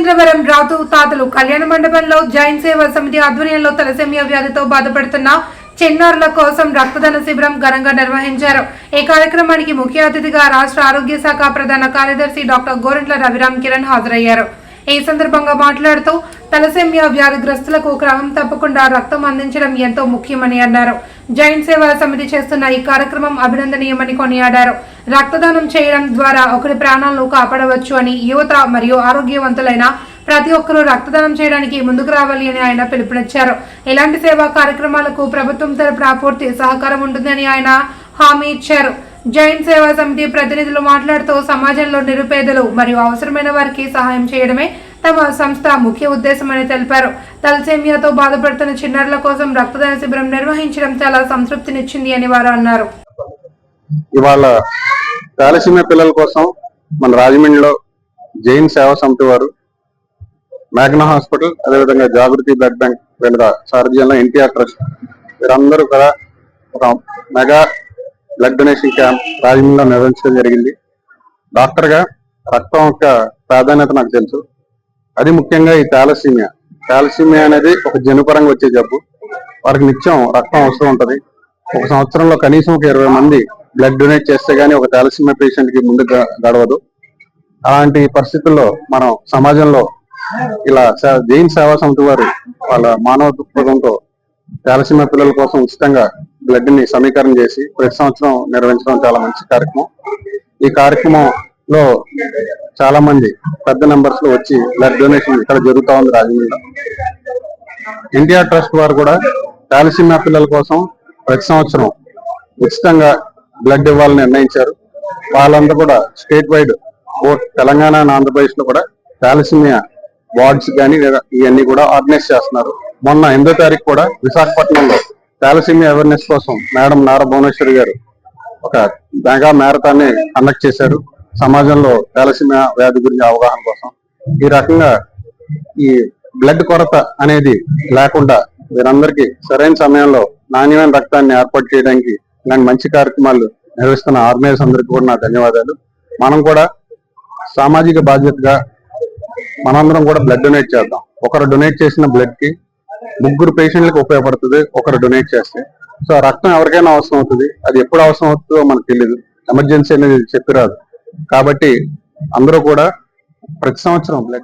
రాజమహేంద్రవరం రాతు తాతలు కళ్యాణ మండపంలో జైన్ సేవా సమితి ఆధ్వర్యంలో తలసేమియా వ్యాధితో బాధపడుతున్న చిన్నారుల కోసం రక్తదాన శిబిరం ఘనంగా నిర్వహించారు. ఈ కార్యక్రమానికి ముఖ్య అతిథిగా రాష్ట్ర ఆరోగ్య శాఖ ప్రధాన కార్యదర్శి డాక్టర్ గోరంట్ల రవిరామ్ కిరణ్ హాజరయ్యారు. ఈ సందర్భంగా మాట్లాడుతూ తలసేమియా వ్యాధిగ్రస్తులకు క్రమం తప్పకుండా రక్తం అందించడం ఎంతో ముఖ్యమని అన్నారు. జైన్ సేవా సమితి చేస్తున్న ఈ కార్యక్రమం అభినందనీయమని కొనియాడారు. రక్తదానం చేయడం ద్వారా ఒకరి ప్రాణాలను కాపాడవచ్చు అని యువత మరియు ఆరోగ్యవంతులైన ప్రతి ఒక్కరూ రక్తదానం చేయడానికి ముందుకు రావాలి అని ఆయన పిలుపునిచ్చారు. ఇలాంటి సేవా కార్యక్రమాలకు ప్రభుత్వం తరపున పూర్తి సహకారం ఉంటుందని ఆయన హామీ ఇచ్చారు. జైన్ సేవా సమితి ప్రతినిధులు మాట్లాడుతూ సమాజంలో నిరుపేదలు మరియు అవసరమైన వారికి సహాయం చేయడమే తమ సంస్థ ముఖ్య ఉద్దేశమని తెలిపారు. తలసేమియాతో బాధపడుతున్న చిన్నారుల కోసం రక్తదాన శిబిరం నిర్వహించడం చాలా సంతృప్తినిచ్చింది అని వారు అన్నారు. ఇవాళ తాలసీమియా పిల్లల కోసం మన రాజమండ్రిలో జైన్ సేవా సమితి వారు మేఘనా హాస్పిటల్ అదేవిధంగా జాగృతి బ్లడ్ బ్యాంక్ వెనుక సారథ్యంలో ఎన్టీఆర్ ట్రస్ట్ వీరందరూ కూడా ఒక మెగా బ్లడ్ డొనేషన్ క్యాంప్ రాజమండ్రిలో నిర్వహించడం జరిగింది. డాక్టర్గా రక్తం యొక్క ప్రాధాన్యత నాకు తెలుసు. అది ముఖ్యంగా ఈ థాలసీమియా థాలసీమియా అనేది ఒక జనుపరంగా వచ్చే జబ్బు. వారికి నిత్యం రక్తం అవసరం ఉంటుంది. ఒక సంవత్సరంలో కనీసం ఒక ఇరవై మంది బ్లడ్ డొనేట్ చేస్తే గానీ ఒక థాలసీమియా పేషెంట్కి ముందు గడవదు. అలాంటి పరిస్థితుల్లో మనం సమాజంలో ఇలా జైన్ సేవా సమితి వారు వాళ్ళ మానవ దృక్పథంతో థాలసీమియా పిల్లల కోసం ఉచితంగా బ్లడ్ని సమీకరణ చేసి ప్రతి సంవత్సరం నిర్వహించడం చాలా మంచి కార్యక్రమం. ఈ కార్యక్రమంలో చాలా మంది పెద్ద నెంబర్స్లో వచ్చి బ్లడ్ డొనేషన్ ఇక్కడ జరుగుతూ ఉంది రాజమండ్రిలో. ఎన్టీఆర్ ట్రస్ట్ వారు కూడా తాలసీమియా పిల్లల కోసం ప్రతి సంవత్సరం ఉచితంగా బ్లడ్ ఇవ్వాలని నిర్ణయించారు. వాళ్ళంతా కూడా స్టేట్ వైడ్ తెలంగాణ అండ్ ఆంధ్రప్రదేశ్లో కూడా తాలసీమియా వార్డ్స్ కానీ ఇవన్నీ కూడా ఆర్గనైజ్ చేస్తున్నారు. మొన్న ఎనిమిదో తారీఖు కూడా విశాఖపట్నంలో థాలసీమియా అవేర్నెస్ కోసం మేడం నారా భువనేశ్వరి గారు ఒక మెగా మ్యారథాన్ని కండక్ట్ చేశారు. సమాజంలో థాలసీమియా వ్యాధి గురించి అవగాహన కోసం. ఈ రకంగా ఈ బ్లడ్ కొరత అనేది లేకుండా వీరందరికీ సరైన సమయంలో నాణ్యమైన రక్తాన్ని ఏర్పాటు చేయడానికి ఇలాంటి మంచి కార్యక్రమాలు నిర్వహిస్తున్న ఆర్గనైజర్స్ అందరికీ కూడా నా ధన్యవాదాలు. మనం కూడా సామాజిక బాధ్యతగా మనందరం కూడా బ్లడ్ డొనేట్ చేద్దాం. ఒకరు డొనేట్ చేసిన బ్లడ్కి ముగ్గురు పేషెంట్లకు ఉపయోగపడుతుంది. ఒకరు డొనేట్ చేస్తే. సో ఆ రక్తం ఎవరికైనా అవసరం అవుతుంది. అది ఎప్పుడు అవసరం అవుతుందో మనకు తెలియదు ఎమర్జెన్సీ అనేది చెప్పిరాదు కాబట్టి అందరూ కూడా ప్రతి సంవత్సరం బ్లడ్